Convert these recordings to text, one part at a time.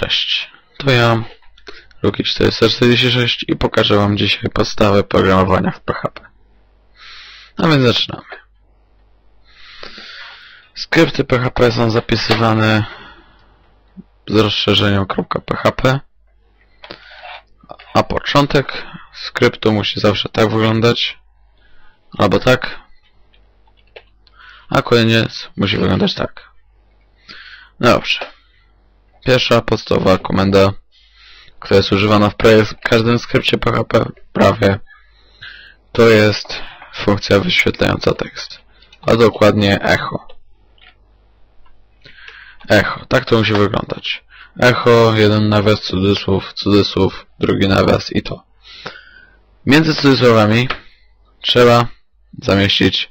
Cześć, to ja, Luki446 i pokażę Wam dzisiaj podstawę programowania w PHP. A więc zaczynamy. Skrypty PHP są zapisywane z rozszerzeniem .php a początek skryptu musi zawsze tak wyglądać albo tak a koniec musi wyglądać tak. Dobrze. Pierwsza podstawowa komenda, która jest używana w prawie w każdym skrypcie PHP prawie, to jest funkcja wyświetlająca tekst, a dokładnie echo. Echo, tak to musi wyglądać. Echo, jeden nawias, cudzysłów, cudzysłów, drugi nawias i to. Między cudzysłowami trzeba zamieścić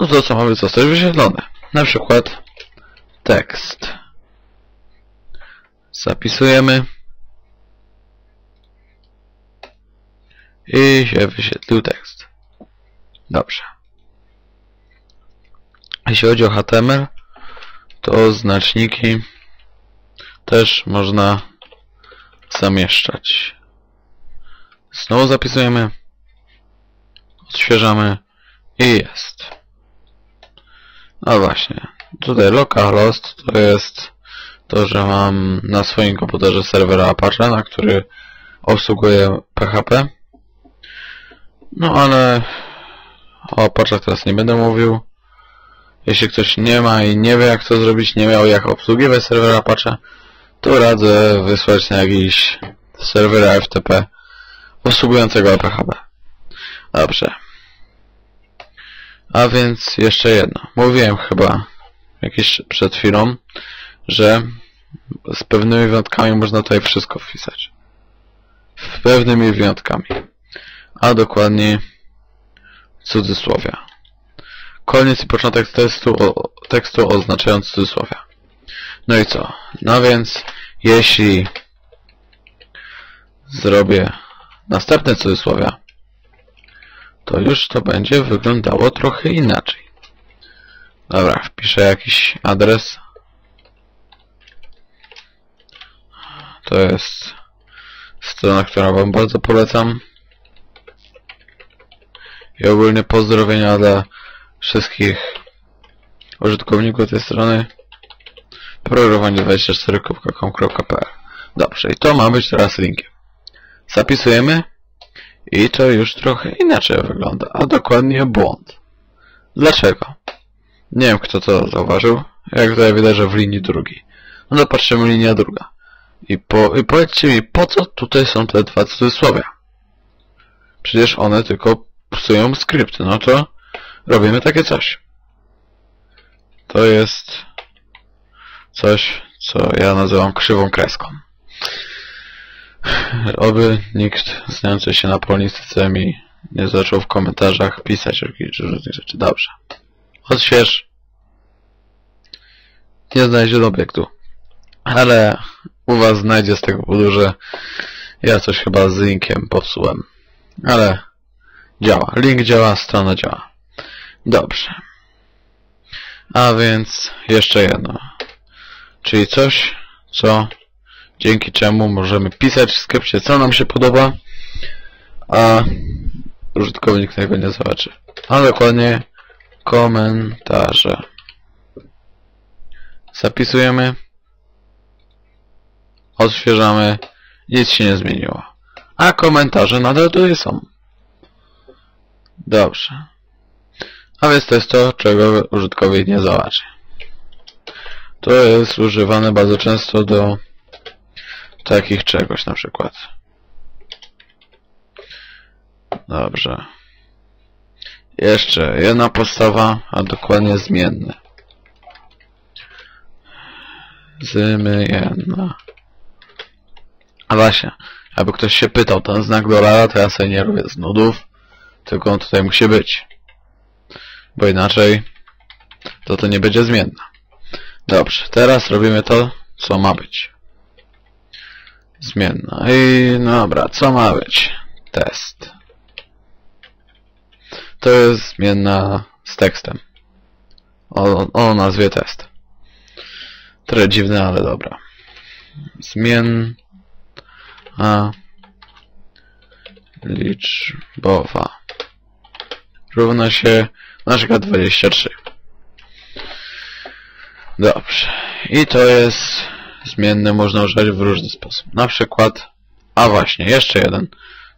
no to co mamy zostać wyświetlone. Na przykład tekst. Zapisujemy. I się wyświetlił tekst. Dobrze. Jeśli chodzi o HTML, to znaczniki też można zamieszczać. Znowu zapisujemy, odświeżamy i jest. No właśnie. Tutaj localhost to jest to, że mam na swoim komputerze serwera Apache, na który obsługuje PHP. No ale o Apache teraz nie będę mówił. Jeśli ktoś nie ma i nie wie jak to zrobić, nie miał jak obsługiwać serwera Apache, to radzę wysłać na jakiś serwera FTP obsługującego PHP. Dobrze. A więc jeszcze jedno. Mówiłem chyba jakieś przed chwilą, że z pewnymi wyjątkami można tutaj wszystko wpisać. Z pewnymi wyjątkami. A dokładnie cudzysłowia. Koniec i początek tekstu, tekstu oznaczając cudzysłowia. No i co? No więc jeśli zrobię następne cudzysłowia, to już to będzie wyglądało trochę inaczej. Dobra, wpiszę jakiś adres. To jest strona, którą Wam bardzo polecam. I ogólnie pozdrowienia dla wszystkich użytkowników tej strony programowanie24.com.pl Dobrze, i to ma być teraz linkiem. Zapisujemy i to już trochę inaczej wygląda, a dokładnie błąd. Dlaczego? Nie wiem, kto to zauważył. Jak tutaj widać, że w linii drugiej. No to patrzymy linia druga. I, po, I powiedzcie mi, po co tutaj są te dwa cudzysłowia? Przecież one tylko psują skrypty. No to robimy takie coś. To jest coś, co ja nazywam krzywą kreską. Oby nikt znający się na polonistyce mi nie zaczął w komentarzach pisać jakieś różnych rzeczy. Dobrze. Odśwież. Nie znajdzie obiektu. Ale u was znajdzie z tego powodu, że ja coś chyba z linkiem popsułem. Ale działa. Link działa, strona działa. Dobrze. A więc jeszcze jedno. Czyli coś, co dzięki czemu możemy pisać w skrypcie, co nam się podoba, a użytkownik tego nie zobaczy. A dokładnie komentarze. Zapisujemy, odświeżamy, nic się nie zmieniło. A komentarze nadal tutaj są. Dobrze. A więc to jest to, czego użytkownik nie zobaczy. To jest używane bardzo często do takich czegoś na przykład. Dobrze. Jeszcze jedna podstawa, a dokładnie zmienne. Zmienna. A właśnie, aby ktoś się pytał, ten znak dolara to ja sobie nie robię z nudów, tylko on tutaj musi być. Bo inaczej to to nie będzie zmienna. Dobrze, teraz robimy to, co ma być. Zmienna. I dobra, co ma być? Test. To jest zmienna z tekstem. O, o nazwie test. Trochę dziwne, ale dobra. zmien a liczbowa równa się na przykład 23. Dobrze. I to jest zmienne, można używać w różny sposób. Na przykład, a właśnie, jeszcze jeden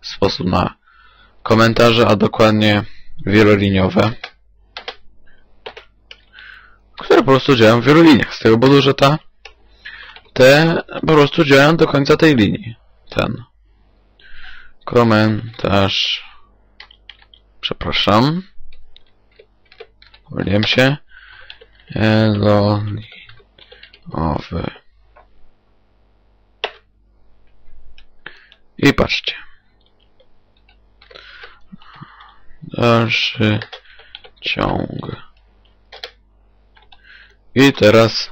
sposób na komentarze, a dokładnie wieloliniowe, które po prostu działają w wielu liniach. Z tego powodu, że ta, te po prostu działają do końca tej linii. Ten komentarz, przepraszam, pomyliłem się, eloniowy. I patrzcie. Dalszy ciąg. I teraz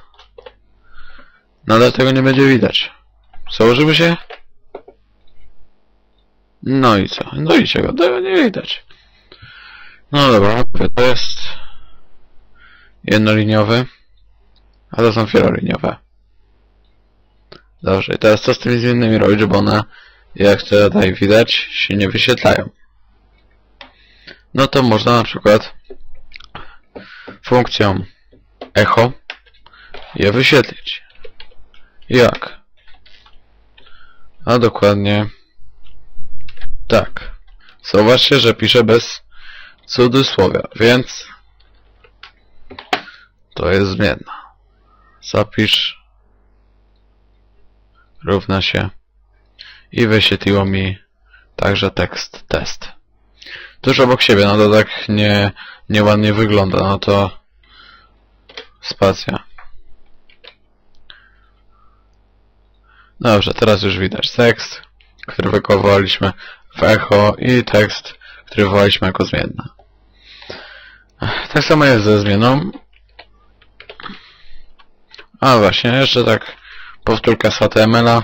nadal tego nie będzie widać. Założymy się? No i co? No i czego? Tego nie widać. No dobra, to jest jednoliniowy, a to są wieloliniowe. Dobrze, i teraz co z tymi innymi robić, żeby one, jak tutaj widać, się nie wyświetlają. No to można na przykład funkcją echo je wyświetlić. Jak? A dokładnie tak. Zauważcie, że piszę bez cudzysłowia, więc to jest zmienna. Zapisz równa się i wyświetliło mi także tekst test. Tuż obok siebie, no to tak nie, nieładnie wygląda, no to spacja. Dobrze, teraz już widać tekst, który wykołowaliśmy w echo i tekst, który wywołaliśmy jako zmienna. Tak samo jest ze zmianą. A właśnie, jeszcze tak powtórka z HTML-a.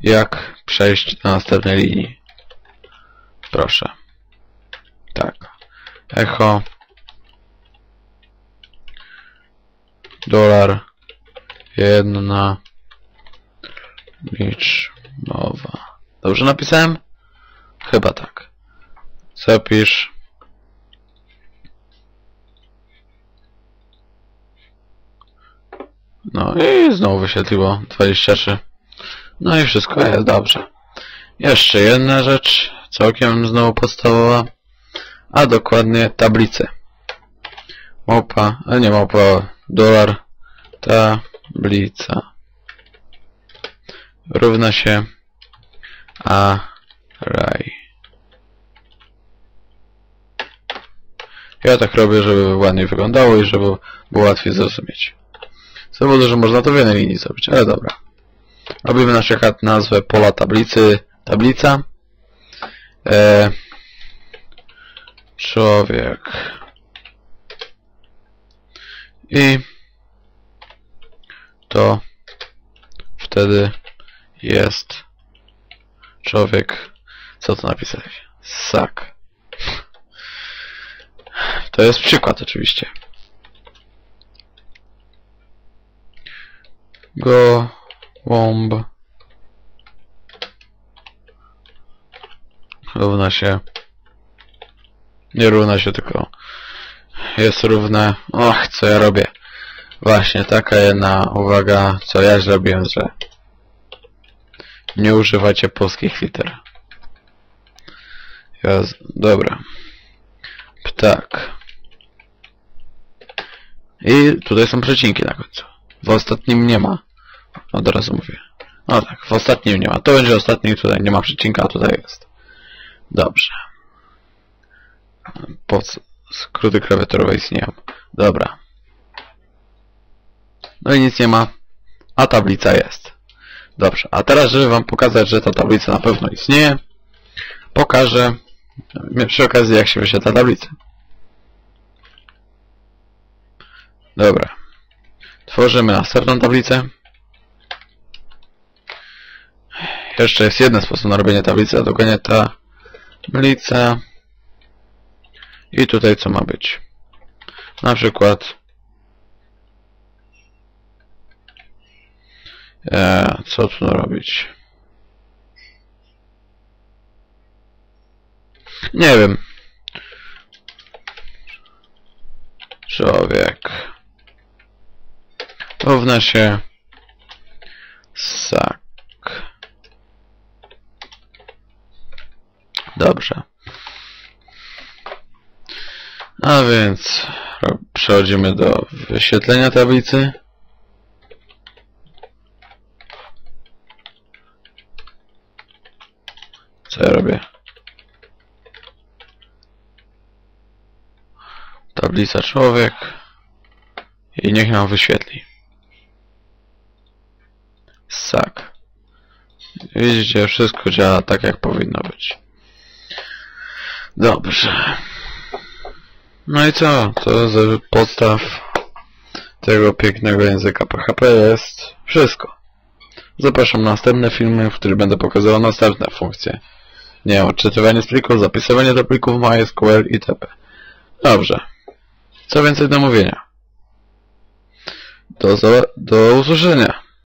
Jak przejść do następnej linii. Proszę. Tak. Echo. Dolar. Jedna. Liczbowa. Dobrze napisałem? Chyba tak. Zapisz. No i znowu wyświetliło 23. No i wszystko jest dobrze. Jeszcze jedna rzecz, całkiem znowu podstawowa, a dokładnie tablice. Małpa, a nie małpa, dolar, tablica równa się array. Ja tak robię, żeby ładniej wyglądało i żeby było łatwiej zrozumieć. Z powodu, że można to w jednej linii zrobić, ale dobra. Robimy na przykład nazwę pola tablicy, tablica. E, człowiek. I to wtedy jest człowiek. Co tu napisać? Sak. To jest przykład oczywiście. Gołąb równa się nie równa się, tylko jest równe och, co ja robię właśnie taka jedna uwaga, co ja zrobiłem, że nie używacie polskich liter. Jaz, dobra. Ptak i tutaj są przecinki na końcu. W ostatnim nie ma. Od razu mówię. No tak, w ostatnim nie ma. To będzie ostatni, tutaj nie ma przecinka, a tutaj jest. Dobrze. Po skróty klawiaturowe istnieją. Dobra. No i nic nie ma, a tablica jest. Dobrze, a teraz, żeby Wam pokazać, że ta tablica na pewno istnieje, pokażę przy okazji, jak się wyświetla tablica. Dobra. Tworzymy następną tablicę. Jeszcze jest jeden sposób na robienie tablicy, a dokładnie ta tablica. I tutaj co ma być? Na przykład E, co tu robić? Nie wiem. Człowiek. Równa się sak. Dobrze. A więc przechodzimy do wyświetlenia tablicy. Co ja robię? Tablica człowiek i niech nam wyświetli. Sak. Widzicie, wszystko działa tak jak powinno być. Dobrze. No i co? To z podstaw tego pięknego języka PHP jest wszystko. Zapraszam na następne filmy, w których będę pokazywał następne funkcje. Nie odczytywanie z plików, zapisywanie do plików MySQL itp. Dobrze. Co więcej do mówienia? Do, do usłyszenia.